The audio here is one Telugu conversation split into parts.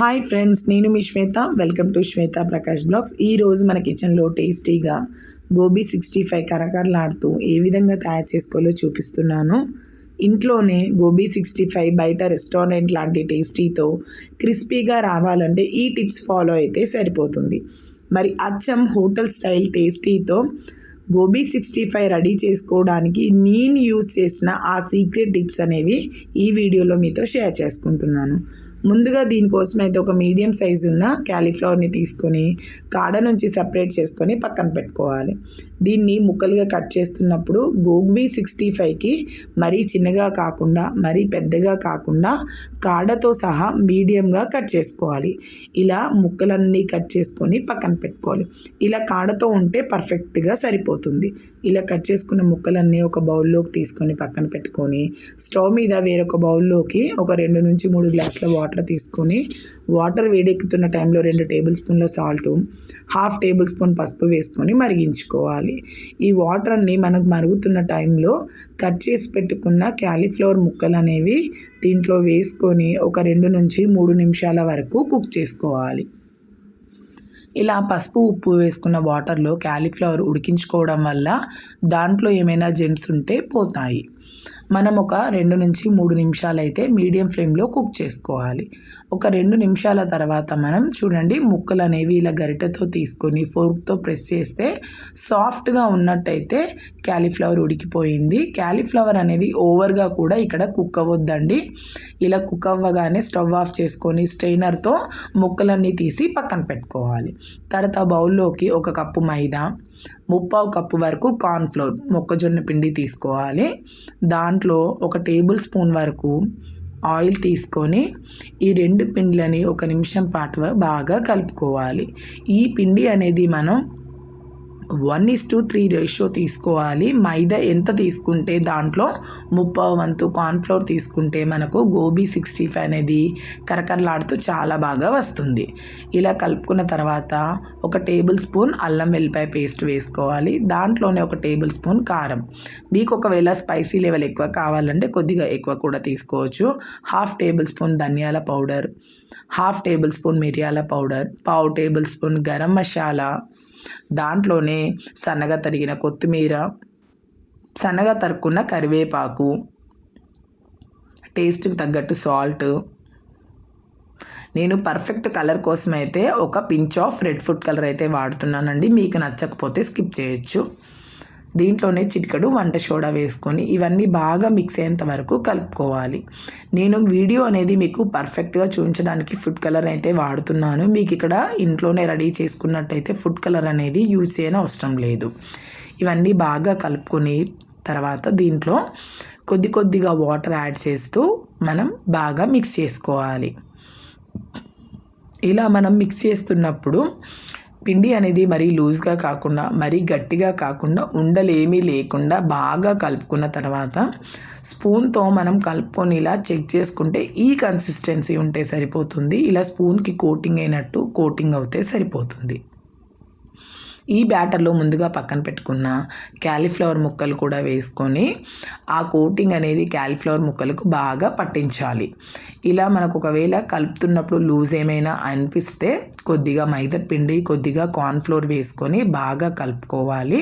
హాయ్ ఫ్రెండ్స్ నేను మీ Shweta. Welcome to Shweta Prakash vlogs ఈరోజు మన కిచెన్లో టేస్టీగా గోబీ సిక్స్టీ ఫైవ్ కరకరలాడుతూ ఏ విధంగా తయారు చేసుకోవాలో చూపిస్తున్నాను. ఇంట్లోనే గోబీ సిక్స్టీ ఫైవ్ బయట రెస్టారెంట్ లాంటి టేస్టీతో క్రిస్పీగా రావాలంటే ఈ టిప్స్ ఫాలో అయితే సరిపోతుంది. మరి అచ్చం హోటల్ స్టైల్ టేస్టీతో గోబీ సిక్స్టీ ఫైవ్ రెడీ చేసుకోవడానికి నేను యూస్ చేసిన ఆ సీక్రెట్ టిప్స్ అనేవి ఈ వీడియోలో మీతో షేర్ చేసుకుంటున్నాను. ముందుగా దీనికోసం అయితే ఒక మీడియం సైజు ఉన్న క్యాలీఫ్లవర్ని తీసుకొని కాడ నుంచి సపరేట్ చేసుకొని పక్కన పెట్టుకోవాలి. దీన్ని ముక్కలుగా కట్ చేస్తున్నప్పుడు గోబీ సిక్స్టీ ఫైవ్కి మరీ చిన్నగా కాకుండా మరీ పెద్దగా కాకుండా కాడతో సహా మీడియంగా కట్ చేసుకోవాలి. ఇలా ముక్కలన్నీ కట్ చేసుకొని పక్కన పెట్టుకోవాలి. ఇలా కాడతో ఉంటే పర్ఫెక్ట్గా సరిపోతుంది. ఇలా కట్ చేసుకున్న ముక్కలన్నీ ఒక బౌల్లోకి తీసుకొని పక్కన పెట్టుకొని స్టవ్ మీద వేరొక బౌల్లోకి ఒక రెండు నుంచి మూడు గ్లాసుల వాటర్ తీసుకొని వాటర్ వేడెక్కుతున్న టైంలో రెండు టేబుల్ స్పూన్ల సాల్ట్ హాఫ్ టేబుల్ స్పూన్ పసుపు వేసుకొని మరిగించుకోవాలి. ఈ వాటర్ అన్ని మనకు మరుగుతున్న టైంలో కట్ చేసి పెట్టుకున్న క్యాలీఫ్లవర్ ముక్కలు అనేవి దీంట్లో వేసుకొని ఒక రెండు నుంచి మూడు నిమిషాల వరకు కుక్ చేసుకోవాలి. ఇలా పసుపు ఉప్పు వేసుకున్న వాటర్లో క్యాలీఫ్లవర్ ఉడికించుకోవడం వల్ల దాంట్లో ఏమైనా జెమ్స్ ఉంటే పోతాయి. మనం ఒక రెండు నుంచి మూడు నిమిషాలు అయితే మీడియం ఫ్లేమ్లో కుక్ చేసుకోవాలి. ఒక రెండు నిమిషాల తర్వాత మనం చూడండి ముక్కలు అనేవి ఇలా గరిటెతో తీసుకొని ఫోర్క్తో ప్రెస్ చేస్తే సాఫ్ట్గా ఉన్నట్టయితే క్యాలీఫ్లవర్ ఉడికిపోయింది. క్యాలీఫ్లవర్ అనేది ఓవర్గా కూడా ఇక్కడ కుక్ అవ్వద్దండి. ఇలా కుక్ అవ్వగానే స్టవ్ ఆఫ్ చేసుకొని స్ట్రైనర్తో ముక్కలన్నీ తీసి పక్కన పెట్టుకోవాలి. తర్వాత బౌల్లోకి ఒక కప్పు మైదా ముప్పావు కప్పు వరకు కార్న్ఫ్లోర్ మొక్కజొన్న పిండి తీసుకోవాలి. దాని దాంట్లో ఒక టేబుల్ స్పూన్ వరకు ఆయిల్ తీసుకొని ఈ రెండు పిండిలని ఒక నిమిషం పాటు బాగా కలుపుకోవాలి. ఈ పిండి అనేది మనం one is to three ratio తీసుకోవాలి. మైదా ఎంత తీసుకుంటే దాంట్లో ముప్పై వంతు కార్న్ఫ్లోర్ తీసుకుంటే మనకు గోబీ సిక్స్టీ ఫైవ్ అనేది కరకరలాడుతూ చాలా బాగా వస్తుంది. ఇలా కలుపుకున్న తర్వాత ఒక టేబుల్ స్పూన్ అల్లం వెల్లిపాయ పేస్ట్ వేసుకోవాలి. దాంట్లోనే ఒక టేబుల్ స్పూన్ కారం. మీకు ఒకవేళ స్పైసీ లెవెల్ ఎక్కువ కావాలంటే కొద్దిగా ఎక్కువ కూడా తీసుకోవచ్చు. హాఫ్ టేబుల్ స్పూన్ ధనియాల పౌడర్ హాఫ్ టేబుల్ స్పూన్ మిరియాల పౌడర్ పావు టేబుల్ స్పూన్ గరం మసాలా దాంట్లోనే సన్నగా తరిగిన కొత్తిమీర సన్నగా తరుక్కున్న కరివేపాకు టేస్ట్కి తగ్గట్టు సాల్ట్. నేను పర్ఫెక్ట్ కలర్ కోసం అయితే ఒక pinch of red food colour అయితే వాడుతున్నానండి. మీకు నచ్చకపోతే స్కిప్ చేయొచ్చు. దీంట్లోనే చిటికడు వంట సోడా వేసుకొని ఇవన్నీ బాగా మిక్స్ అయ్యేంత వరకు కలుపుకోవాలి. నేను వీడియో అనేది మీకు పర్ఫెక్ట్గా చూపించడానికి ఫుడ్ కలర్ అయితే వాడుతున్నాను. మీకు ఇక్కడ ఇంట్లోనే రెడీ చేసుకున్నట్టయితే ఫుడ్ కలర్ అనేది యూజ్ చేయని అవసరం లేదు. ఇవన్నీ బాగా కలుపుకొని తర్వాత దీంట్లో కొద్ది కొద్దిగా వాటర్ యాడ్ చేస్తూ మనం బాగా మిక్స్ చేసుకోవాలి. ఇలా మనం మిక్స్ చేస్తున్నప్పుడు పిండి అనేది మరీ లూజ్గా కాకుండా మరీ గట్టిగా కాకుండా ఉండలేమీ లేకుండా బాగా కలుపుకున్న తర్వాత స్పూన్తో మనం కలుపుకొని ఇలా చెక్ చేసుకుంటే ఈ కన్సిస్టెన్సీ ఉంటే సరిపోతుంది. ఇలా స్పూన్కి కోటింగ్ అయినట్టు కోటింగ్ అవుతే సరిపోతుంది. ఈ బ్యాటర్లో ముందుగా పక్కన పెట్టుకున్న క్యాలీఫ్లవర్ ముక్కలు కూడా వేసుకొని ఆ కోటింగ్ అనేది క్యాలీఫ్లవర్ ముక్కలకు బాగా పట్టించాలి. ఇలా మనకు ఒకవేళ కలుపుతున్నప్పుడు లూజ్ ఏమైనా అనిపిస్తే కొద్దిగా మైదా పిండి కొద్దిగా కార్న్ఫ్లోర్ వేసుకొని బాగా కలుపుకోవాలి.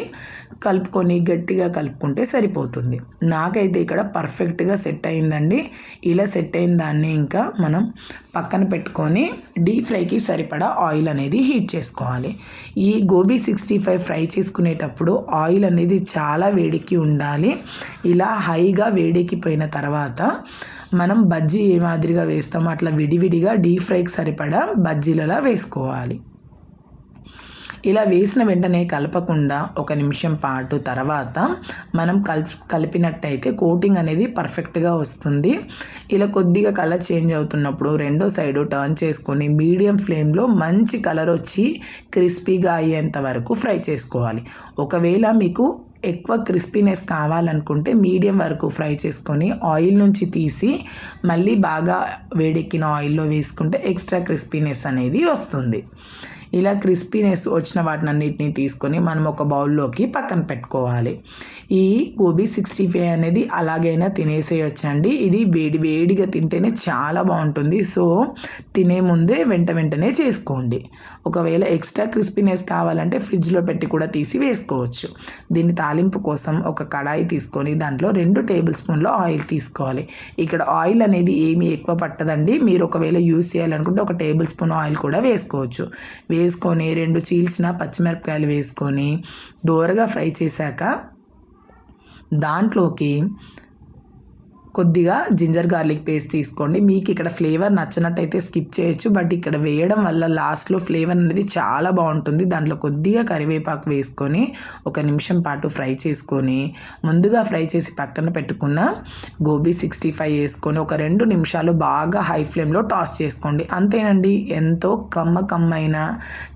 కలుపుకొని గట్టిగా కలుపుకుంటే సరిపోతుంది. నాకైతే ఇక్కడ పర్ఫెక్ట్గా సెట్ అయిందండి. ఇలా సెట్ అయిన దాన్ని ఇంకా మనం పక్కన పెట్టుకొని డీప్ ఫ్రైకి సరిపడా ఆయిల్ అనేది హీట్ చేసుకోవాలి. ఈ గోబీ సిక్స్టీ ఫైవ్ ఫ్రై చేసుకునేటప్పుడు ఆయిల్ అనేది చాలా వేడికి ఉండాలి. ఇలా హైగా వేడెక్కిపోయిన తర్వాత మనం బజ్జీ ఏ మాదిరిగా వేస్తామో అట్లా విడివిడిగా డీప్ ఫ్రైకి సరిపడా బజ్జీలలా వేసుకోవాలి. ఇలా వేసిన వెంటనే కలపకుండా ఒక నిమిషం పాటు తర్వాత మనం కలిసి కలిపినట్టయితే కోటింగ్ అనేది పర్ఫెక్ట్గా వస్తుంది. ఇలా కొద్దిగా కలర్ చేంజ్ అవుతున్నప్పుడు రెండో సైడు టర్న్ చేసుకొని మీడియం ఫ్లేమ్లో మంచి కలర్ వచ్చి క్రిస్పీగా అయ్యేంత వరకు ఫ్రై చేసుకోవాలి. ఒకవేళ మీకు ఎక్కువ క్రిస్పీనెస్ కావాలనుకుంటే మీడియం వరకు ఫ్రై చేసుకొని ఆయిల్ నుంచి తీసి మళ్ళీ బాగా వేడెక్కిన ఆయిల్లో వేసుకుంటే ఎక్స్ట్రా క్రిస్పీనెస్ అనేది వస్తుంది. ఇలా క్రిస్పీనెస్ వచ్చిన వాటిని అన్నిటిని తీసుకొని మనం ఒక బౌల్లోకి పక్కన పెట్టుకోవాలి. ఈ గోబీ సిక్స్టీ ఫైవ్ అనేది అలాగైనా తినేసేయొచ్చండి. ఇది వేడి వేడిగా తింటేనే చాలా బాగుంటుంది. సో తినే ముందే వెంట వెంటనే చేసుకోండి. ఒకవేళ ఎక్స్ట్రా క్రిస్పీనెస్ కావాలంటే ఫ్రిడ్జ్లో పెట్టి కూడా తీసి వేసుకోవచ్చు. దీన్ని తాలింపు కోసం ఒక కడాయి తీసుకొని దాంట్లో రెండు టేబుల్ స్పూన్ల ఆయిల్ తీసుకోవాలి. ఇక్కడ ఆయిల్ అనేది ఏమీ ఎక్కువ పట్టదండి. మీరు ఒకవేళ యూస్ చేయాలనుకుంటే ఒక టేబుల్ స్పూన్ ఆయిల్ కూడా వేసుకోవచ్చు. వేసుకొని రెండు చీల్చిన పచ్చిమిరపకాయలు వేసుకొని దోరగా ఫ్రై చేశాక దాంట్లోకి కొద్దిగా జింజర్ గార్లిక్ పేస్ట్ తీసుకోండి. మీకు ఇక్కడ ఫ్లేవర్ నచ్చినట్టయితే స్కిప్ చేయొచ్చు. బట్ ఇక్కడ వేయడం వల్ల లాస్ట్లో ఫ్లేవర్ అనేది చాలా బాగుంటుంది. దాంట్లో కొద్దిగా కరివేపాకు వేసుకొని ఒక నిమిషం పాటు ఫ్రై చేసుకొని ముందుగా ఫ్రై చేసి పక్కన పెట్టుకున్న గోబీ సిక్స్టీ ఫైవ్ వేసుకొని ఒక రెండు నిమిషాలు బాగా హై ఫ్లేమ్లో టాస్ చేసుకోండి. అంతేనండి ఎంతో కమ్మ కమ్మైన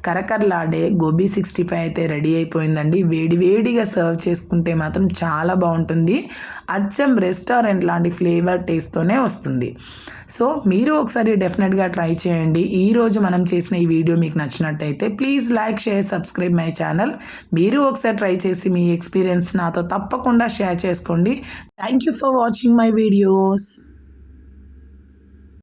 కరకరలాడే గోబీ సిక్స్టీ ఫైవ్ అయితే రెడీ అయిపోయిందండి. వేడి వేడిగా సర్వ్ చేసుకుంటే మాత్రం చాలా బాగుంటుంది. అచ్చం రెస్టారెంట్ లాంటి ఫ్లేవర్ టేస్ట్తోనే వస్తుంది. సో మీరు ఒకసారి డెఫినెట్గా ట్రై చేయండి. ఈరోజు మనం చేసిన ఈ వీడియో మీకు నచ్చినట్టయితే please like share subscribe my channel. మీరు ఒకసారి ట్రై చేసి మీ ఎక్స్పీరియన్స్ నాతో తప్పకుండా షేర్ చేసుకోండి. Thank you for watching my videos.